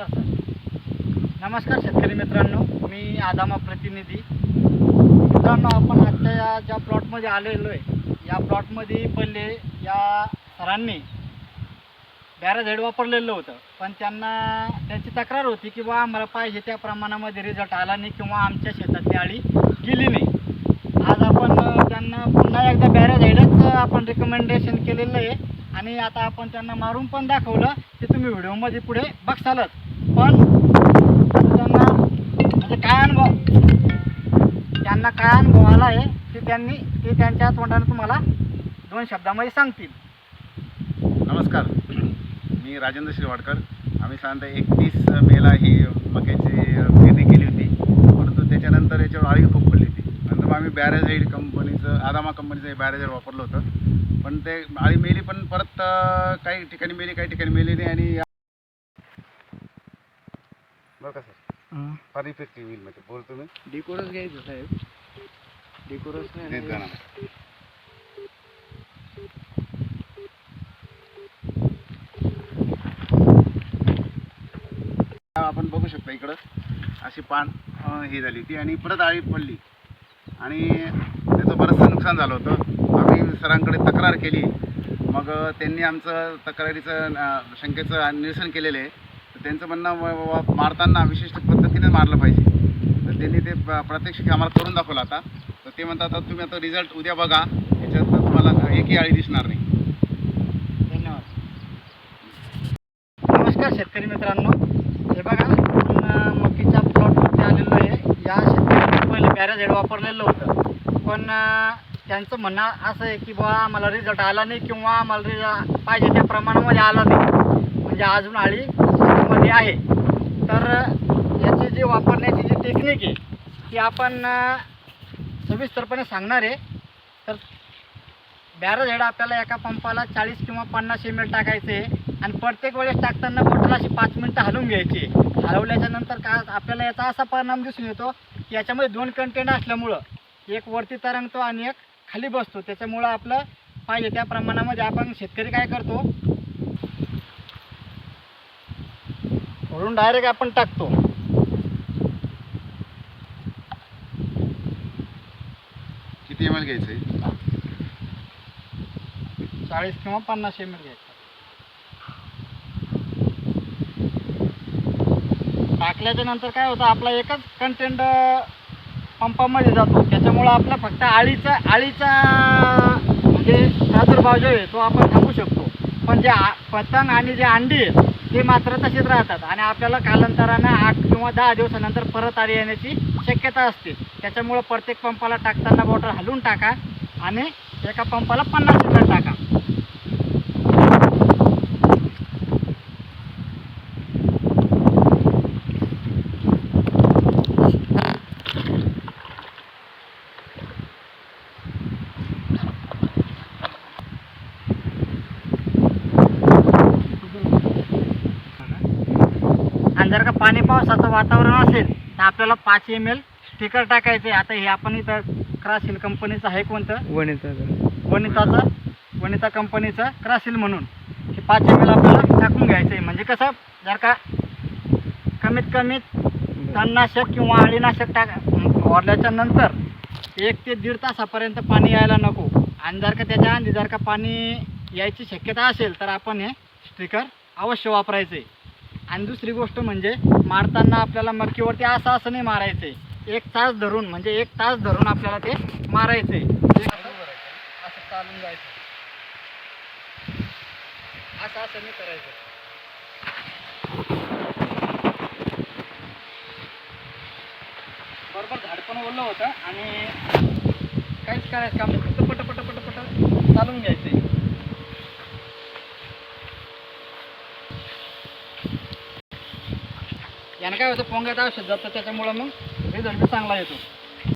नमस्कार नमस्कार शेतकरी मित्रांनो मी आदामा प्रतिनिधी. मित्रांनो आपण आजच्या या ज्या प्लॉटमध्ये आलेलो आहे या प्लॉटमध्ये पहिले या सरांनी बॅराझाईड वापरलेलं होतं. पण त्यांना त्यांची तक्रार होती की बा आम्हाला पाहिजे त्या प्रमाणामध्ये रिझल्ट आला नाही किंवा आमच्या शेतातली आळी गेली नाही. आज आपण त्यांना पुन्हा एकदा बॅराझाईडच आपण रिकमेंडेशन केलेलं आहे. आणि आता आपण त्यांना मारून पण दाखवलं ते तुम्ही व्हिडिओमध्ये पुढे बघसालच. पण त्यांना म्हणजे काय अनुभव? त्यांना काय अनुभव आला आहे ते त्यांनी ते त्यांच्या तोंडाने तुम्हाला दोन शब्दामध्ये सांगतील. नमस्कार. मी राजेंद्र श्रीवाडकर. आम्ही साधारणतः एकतीस मेला ही मक्याची पेरणी केली होती. परंतु त्याच्यानंतर याच्यावर आळी खूप पडली होती. नंतर मग आम्ही बॅरेझाईड कंपनीचं आदामा कंपनीचं हे बॅरेझाईड वापरलं होतं. पण ते आळी मेली पण परत काही ठिकाणी मेली काही ठिकाणी मेली नाही आणि बरं का सर? फार इफेक्टिव्ह होईल म्हणजे बोल तुम्ही डिकोरस घ्यायचं साहेब. डिकोरस देत जा ना. आपण बघू शकता इकडं. अशी पान हे झाली होती आणि परत आळी पडली. आणि त्याचं बरंचसं नुकसान झालं होतं. आम्ही सरांकडे तक्रार केली. मग त्यांनी आमचं तक्रारीचं शंकेचं निरसन केलेलं आहे. त्यांचं म्हणणं मारताना विशिष्ट पद्धतीने मारलं पाहिजे. तर त्यांनी ते प्रत्यक्ष प्रात्यक्षिक आम्हाला करून दाखवलं आता. तर ते म्हणतात आता तुम्ही आता रिझल्ट उद्या बघा. याच्यात तुम्हाला एकही आळी दिसणार नाही. धन्यवाद. नमस्कार शेतकरी मित्रांनो. हे बघा आपण अं, मकीच्या प्लॉटवरती आलेलो आहे. या शेतकऱ्यांनी पहिले पॅराझेड वापरलेलं होतं. पण त्यांचं म्हणणं असं आहे की बुवा आम्हाला रिझल्ट आला नाही किंवा आम्हाला रिझल्ट पाहिजे त्या प्रमाणामध्ये आला नाही. म्हणजे अजून आळी हे आहे. तर याची जी वापरण्याची जी टेक्निक आहे ती आपण सविस्तरपणे सांगणार आहे. तर बॅरल आपल्याला एका पंपाला चाळीस किंवा पन्नास एम एल टाकायचे आणि प्रत्येक वेळेस टाकताना बॉटल अशी पाच मिनटं हलवून घ्यायची हलवल्याच्या नंतर का आपल्याला याचा असा परिणाम दिसून येतो की याच्यामध्ये दोन कंटेंट असल्यामुळं एक वरती तरंगतो आणि एक खाली बसतो. त्याच्यामुळं आपलं पाहिजे त्या प्रमाणामध्ये आपण शेतकरी काय करतो वरून डायरेक्ट आपण टाकतो. किती एम एल घ्यायचं आहे? चाळीस किंवा पन्नास एम एल घ्यायचं. टाकल्याच्या नंतर काय होतं आपला एकच कंटेंट पंपामध्ये जातो. त्याच्यामुळं आपला फक्त आळीचा आळीचा म्हणजे प्रादुर्भाव जो आहे तो आपण थांबू शकतो. पण जे पतंग आणि जे अंडी आहेत ते मात्र तसेच राहतात आणि आपल्याला कालांतरानं आठ किंवा दहा दिवसानंतर परत आली येण्याची शक्यता असते. त्याच्यामुळं प्रत्येक पंपाला टाकताना बॉटल हलवून टाका आणि एका पंपाला पन्नास लिटर टाका. आणि जर का पाणी पावसाचं वातावरण असेल तर आपल्याला पाच एम एल स्टिकर टाकायचं आहे. आता हे आपण इथं क्रासिल कंपनीचं आहे कोणतं? वनिताचं. वनिता कंपनीचं क्रासिल म्हणून. हे पाच एम एल आपल्याला टाकून घ्यायचं आहे. म्हणजे कसं जर का कमीत कमीत तणनाशक किंवा अळीनाशक टाक वाढल्याच्या नंतर एक ते दीड तासापर्यंत पाणी यायला नको. आणि जर का त्याच्या आधी जर का पाणी यायची शक्यता असेल तर आपण हे स्टिकर अवश्य वापरायचं आहे. आणि दुसरी गोष्ट म्हणजे मारताना आपल्याला मक्कीवरती असं असं नाही मारायचं. आहे एक तास धरून म्हणजे एक तास धरून आपल्याला ते मारायचं. आहे असं चालून जायचं. असं असं नाही करायचं. बरोबर झाड पण ओलं होतं आणि काहीच करायचं काम नाही. फक्त पट पट पट पट चालून घ्यायचं. यानं काय होतं पोंगात औषध जातं त्याच्यामुळं मग रिझल्ट चांगला येतो.